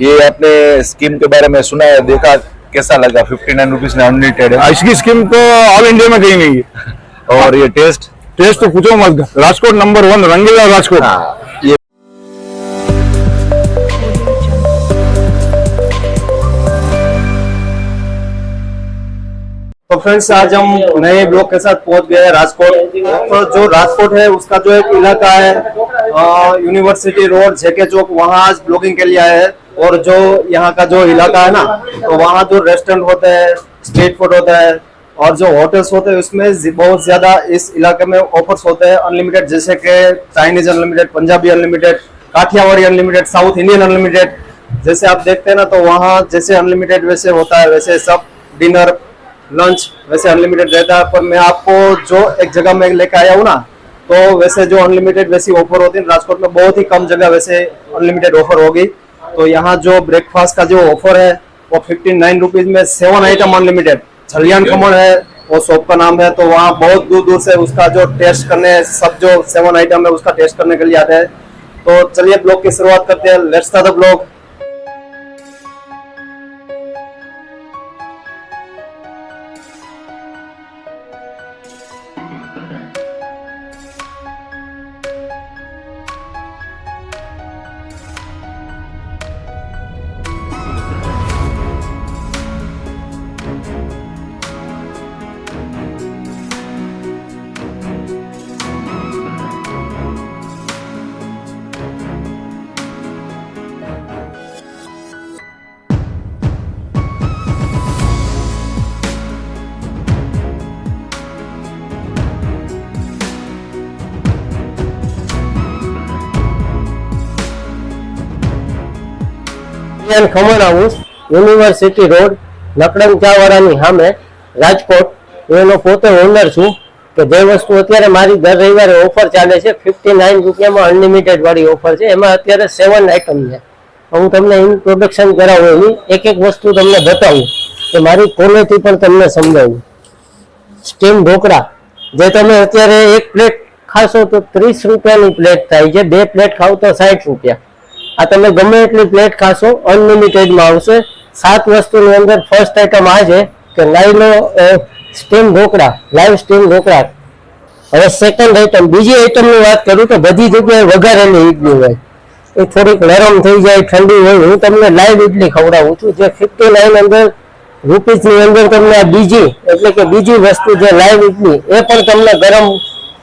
ये आपने स्कीम के बारे में सुना है देखा? कैसा लगा? फिफ्टी नाइन रुपीज़ में अनलिमिटेड है। इसकी स्कीम तो ऑल इंडिया में कहीं नहीं है। और ये टेस्ट टेस्ट तो पूछो मत। राजकोट नंबर वन रंगीला राजकोट। फ्रेंड्स आज हम नए ब्लॉक के साथ पहुँच गए हैं राजकोट। तो जो राजकोट है, उसका जो एक इलाका है यूनिवर्सिटी रोड जेके चौक वहाँ आज ब्लॉगिंग के लिए आए हैं। और जो यहाँ का जो इलाका है ना तो वहाँ जो रेस्टोरेंट होते हैं स्ट्रीट फ़ूड होता है, और जो होटल्स होते हैं, उसमें बहुत ज़्यादा इस इलाके में ऑफर्स होते हैं। अनलिमिटेड जैसे कि Chinese unlimited Punjabi unlimited Kathiawadi unlimited South Indian unlimited जैसे आप देखते हैं ना तो वहाँ जैसे अनलिमिटेड वैसे होता है, वैसे सब डिनर लंच वैसे अनलिमिटेड रहता है पर मैं आपको जो एक जगह में लेके आया हूँ ना तो वैसे जो अनलिमिटेड वैसी ऑफ़र होती है राजकोट में बहुत ही कम जगह वैसे अनलिमिटेड ऑफ़र होगी। तो यहाँ जो ब्रेकफास्ट का जो ऑफ़र है वो फिफ्टी नाइन रुपीज़ में सेवन आइटम अनलिमिटेड छलियान खमण है वो शॉप का नाम है तो वहाँ बहुत दूर दूर से उसका जो टेस्ट करने सब जो सेवन आइटम है उसका टेस्ट करने के लिए आते हैं। तो चलिए ब्लॉग की शुरुआत करते हैं let's the blog Indian Khaman House University Road લકડમ ચાવાળાની સામે રાજકોટ. એનો પોતે ઓનર છું કે જે વસ્તુ અત્યારે મારી દર રવિવારે ઓફર ચાલે છે ફિફ્ટી નાઇન રૂપિયામાં અનલિમિટેડ વાળી ઓફર છે. એમાં અત્યારે સેવન આઇટમ છે. હું તમને ઇન્ટ્રોડક્શન કરાવું, એની એક એક વસ્તુ તમને બતાવું કે મારી ક્વોલિટી પણ તમને સમજાવું. સ્ટીમ ઢોકળા, જે તમે અત્યારે એક પ્લેટ ખાશો તો ત્રીસ રૂપિયાની પ્લેટ થાય છે, બે પ્લેટ ખાવ તો સાઠ રૂપિયા. આ તમે ગમે એટલી પ્લેટ ખાશો અનલિમિટેડમાં આવશે. સાત વસ્તુની અંદર ફર્સ્ટ આઈટમ આ છે કે લાઈવનો steam dhokla live steam dhokla. હવે સેકન્ડ આઈટમ બીજી આઈટમની વાત કરું તો બધી જગ્યાએ વઘારેલી ઈડલી હોય. એ થોડીક નરમ થઈ જાય, ઠંડી હોય. હું તમને લાઈવ ઈડલી ખવડાવું છું. જે ફિફ્ટી નાઇન અંદર રૂપીસની અંદર તમને આ બીજી, એટલે કે બીજી વસ્તુ જે લાઈવ ઈડલી, એ પણ તમને ગરમ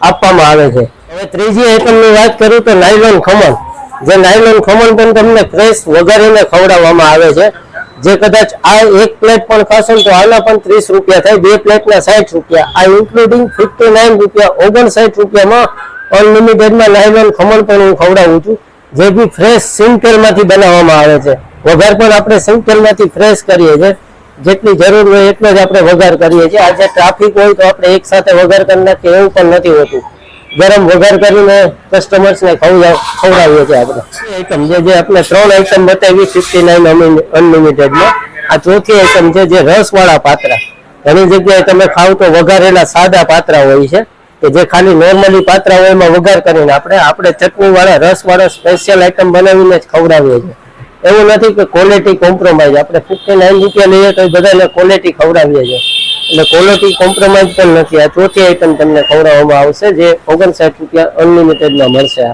આપવામાં આવે છે. હવે ત્રીજી આઈટમની વાત કરું તો નાયલોન ખમણ. જે નાયલોન ખમણ પણ તમને ફ્રેશ વઘારીને ખવડાવવામાં આવે છે. જે કદાચ આ એક પ્લેટ પણ ખાશો તો આના પણ ત્રીસ રૂપિયા થાય. બે પ્લેટના સાઠ રૂપિયા. આ ઇન્ક્લુડિંગ ફિફ્ટી નાઇન રૂપિયા, ઓગણસાઠ રૂપિયામાં અનલિમિટેડમાં નાયલોન ખમણ પણ હું ખવડાવું છું. જે બી ફ્રેશ સિંગતેલમાંથી બનાવવામાં આવે છે. વઘાર પણ આપણે સિંગતેલમાંથી ફ્રેશ કરીએ છીએ. જેટલી જરૂર હોય એટલો જ આપણે વઘાર કરીએ છીએ. આજે ટ્રાફિક હોય તો આપણે એક સાથે વઘાર કરી નાખીએ એવું પણ નથી હોતું. ગરમ વઘાર કરીને કસ્ટમર્સને ખવડાવ ખવડાવીએ છીએ આપણે. આઈટમ જે જે આપણે ત્રણ આઈટમ બતાવી ફિફ્ટી નાઇન અનલિમિટેડમાં આ ચોથી આઈટમ છે જે રસવાળા પાત્રા. ઘણી જગ્યાએ તમે ખાવ તો વઘારેલા સાદા પાત્રા હોય છે કે જે ખાલી નોર્મલી પાત્રા હોય એમાં વઘાર કરીને આપણે આપણે ચટણી વાળા રસ વાળા સ્પેશિયલ આઈટમ બનાવીને જ ખવડાવીએ છીએ. એવું નથી કે ક્વોલિટી કોમ્પ્રોમાઇઝ આપણે ફિફ્ટી નાઇન રૂપિયા લઈએ તો બધાને ક્વોલિટી ખવડાવીએ છીએ. એટલે ક્વોલિટી કોમ્પ્રોમાઇઝ પણ નથી. આ ચોથી આઈટમ તમને ખવડાવવામાં આવશે જે ઓગણસાઠ રૂપિયા અનલિમિટેડમાં મળશે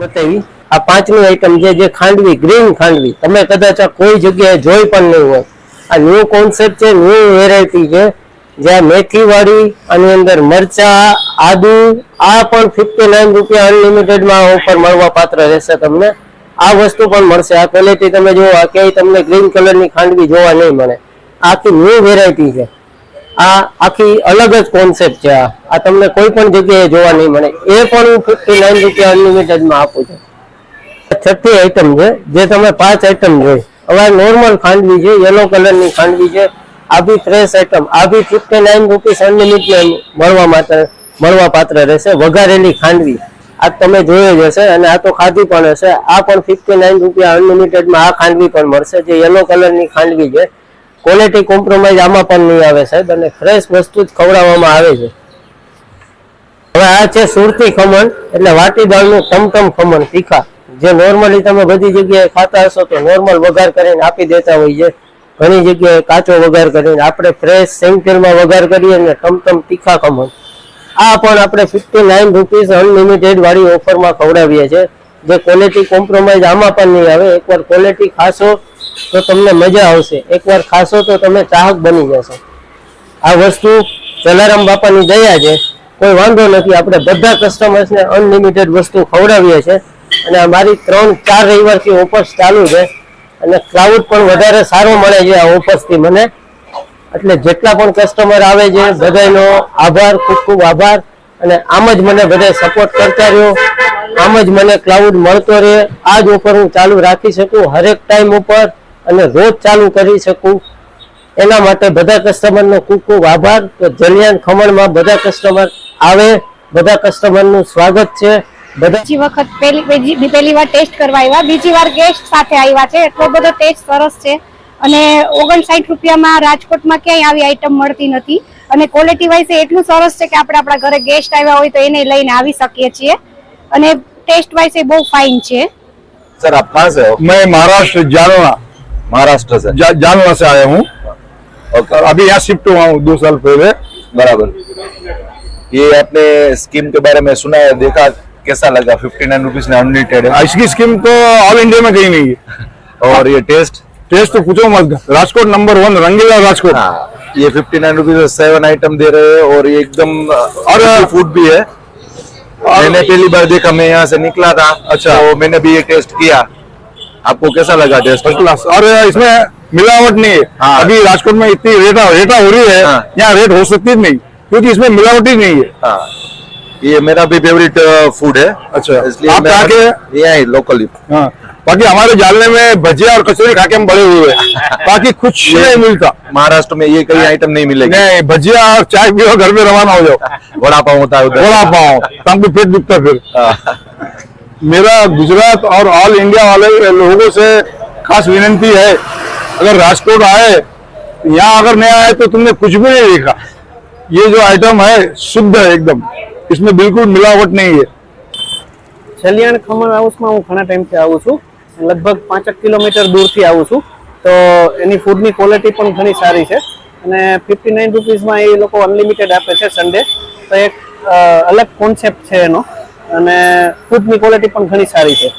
બતાવી? આ પાંચમી આઈટમ છે જે ખાંડવી ગ્રીન ખાંડવી. તમે કદાચ આ કોઈ જગ્યાએ જોઈ પણ નહીં હોય. આ ન્યૂ કોન્સેપ્ટ છે ન્યૂ વેરાયટી છે જ્યાં મેથીવાળી આની અંદર મરચા આદુ આ પણ ફિફ્ટી નાઇન રૂપિયા અનલિમિટેડમાં ઓફર મળવા પાત્ર રહેશે તમને. આ વસ્તુ પણ મળશે. આ ક્વોલિટી તમે જુઓ આ ક્યાંય તમને ગ્રીન કલરની ખાંડવી જોવા નહીં મળે. આખી ન્યૂ વેરાયટી છે. આ આખી અલગ જ કોન્સેપ્ટ છે આ. તમને કોઈ પણ જગ્યાએ જોવા નહીં મળે. એ પણ હું ફિફ્ટી નાઇન રૂપિયા અનલિમિટેડમાં આપું છું. છઠ્ઠી આઈટમ છે, જે તમે પાંચ આઈટમ જોઈ. હવે નોર્મલ ખાંડવી છે યલો કલરની ખાંડવી છે. આ બી ફ્રેશ આઈટમ આ બી ફિફ્ટી નાઇન રૂપીસ અનલિમિટેડ મળવા માટે, મળવા પાત્ર રહેશે. વઘારેલી ખાંડવી. આ તમે જોયો જ હશે અને આ તો ખાધી પણ હશે. આ પણ ફિફ્ટી નાઇન રૂપિયા અનલિમિટેડમાં આ ખાંડવી પણ મળશે. જે યલો કલરની ખાંડવી છે ક્વોલિટી કોમ્પ્રોમાઇઝ આમાં પણ નહીં આવે સાહેબ, અને ફ્રેશ વસ્તુ જ ખવડાવવામાં આવે છે. હવે આ છે સુરતી ખમણ, એટલે વાટી દાળનું ટમટમ ખમણ, તીખા. જે નોર્મલી તમે બધી જગ્યાએ ખાતા હશો તો નોર્મલ વઘાર કરીને આપી દેતા હોય છે. ઘણી જગ્યાએ કાચો વઘાર કરીને આપણે ફ્રેશ સેંગ વઘાર કરીએ અને ટમટમ તીખા ખમણ. આ પણ આપણે ફિફ્ટી નાઇન રૂપીસ અનલિમિટેડ વાળી ઓફરમાં ખવડાવીએ છીએ. જે ક્વોલિટી કોમ્પ્રોમાઇઝ આમાં પણ નહીં આવે. એકવાર ક્વોલિટી ખાશો તો તમને મજા આવશે. એકવાર ખાશો તો તમે ચાહક બની જશો. આ વસ્તુ જલારામ બાપાની દયા છે. કોઈ વાંધો નથી, આપણે બધા કસ્ટમર્સને અનલિમિટેડ વસ્તુ ખવડાવીએ છીએ. અને અમારી ત્રણ, ચાર રવિવારથી ઓફર્સ ચાલુ છે. અને ક્રાઉડ પણ વધારે સારો મળે છે આ ઓફર્સથી મને. એટલે જેટલા પણ કસ્ટમર આવે છે, બધાનો આભાર, ખૂબ ખૂબ આભાર. અને આમ જ મને બધા સપોર્ટ કરતા રહ્યો. આમ જ મને ક્લાઉડ મળતો રહે આ જ ઓફર હું ચાલુ રાખી શકું હરેક ટાઈમ ઉપર. અને રોજ ચાલુ કરી શકું. એના માટે બધા કસ્ટમરનો ખૂબ ખૂબ આભાર. તો જલિયાન ખમણમાં બધા કસ્ટમર આવે. બધા કસ્ટમરનું સ્વાગત છે. બધા બીજી વખત પહેલી પહેલી વાર ટેસ્ટ કરવા આવ્યા. બીજી વાર ગેસ્ટ સાથે આવ્યા છે. એટલો બધો ટેસ્ટ સરસ છે. અને ઓગણસાઠ રૂપિયામાં રાજકોટમાં ક્યાંય આવી આઈટમ મળતી નથી. અને ક્વોલિટી વાઇઝ એટલું સરસ છે કે આપણે આપણા ઘરે ગેસ્ટ આવ્યા હોય તો એને લઈને આવી શકીએ છીએ. અને ટેસ્ટ વાઇઝ એ બહુ ફાઇન છે. સર આપ પાસે મેં મહારાષ્ટ્ર જાણવા. महाराष्ट्र से। जा, जालना से आया हूँ। और अभी यहाँ शिफ्ट हुआ हूँ दो साल पहले। बराबर। ये आपने स्कीम के बारे में सुना है देखा कैसा लगा? फिफ्टी नाइन रुपीज़ में अनलिमिटेड है। इसकी स्कीम तो ऑल इंडिया में कहीं नहीं है। और ये टेस्ट टेस्ट तो पूछो मत। राजकोट नंबर वन रंगीला राजकोट। हाँ ये fifty nine rupees seven item दे रहे हैं और ये एकदम और फ़ूड भी है। मैंने पहली बार देखा मैं यहाँ से निकला था। अच्छा। तो मैंने भी ये टेस्ट किया। आपको कैसा लगा टेस्ट? फ़र्स्ट क्लास और इसमें मिलावट नहीं। है। हाँ। अभी राजकोट में इतनी रेटा रेटा हो रही है हाँ। यहाँ रेट हो सकती नहीं क्योंकि इसमें मिलावट ही नहीं है। हाँ। ये मेरा भी फेवरेट फ़ूड है। अच्छा। इसलिए आप? यहाँ लोकली हाँ। बाकी हमारे जालने में भजिया और कचौरी खा के हम बड़े हुए हैं। बाकी कुछ नहीं मिलता। महाराष्ट्र में ये कई आइटम नहीं मिलेगी। नहीं भजिया और चाय पियो घर में रवाना हो जाओ। वड़ा पाव होता है बड़ा पाओ तब भी पेट दुखता फिर। हाँ, मेरा गुजरात और ऑल इंडिया वाले लोगों से खास विनंती है अगर राजकोट आए यहाँ अगर नहीं आए तो तुमने कुछ भी नहीं देखा ये जो आइटम है शुद्ध है एकदम इसमें बिल्कुल मिलावट नहीं है સલિયાણ ખમણ હાઉસમાં હું ઘણા ટાઈમથી આવું છું લગભગ પાંચેક કિલોમીટર દૂરથી આવું છું તો એની ફૂડની ક્વોલિટી પણ ઘણી સારી છે અને ફિફ્ટી નાઇન રૂપીઝમાં એ લોકો અનલિમિટેડ આપે છે સન્ડે તો એક અ, અલગ કોન્સેપ્ટ છે એનો અને ફૂડની ક્વોલિટી પણ ઘણી સારી છે.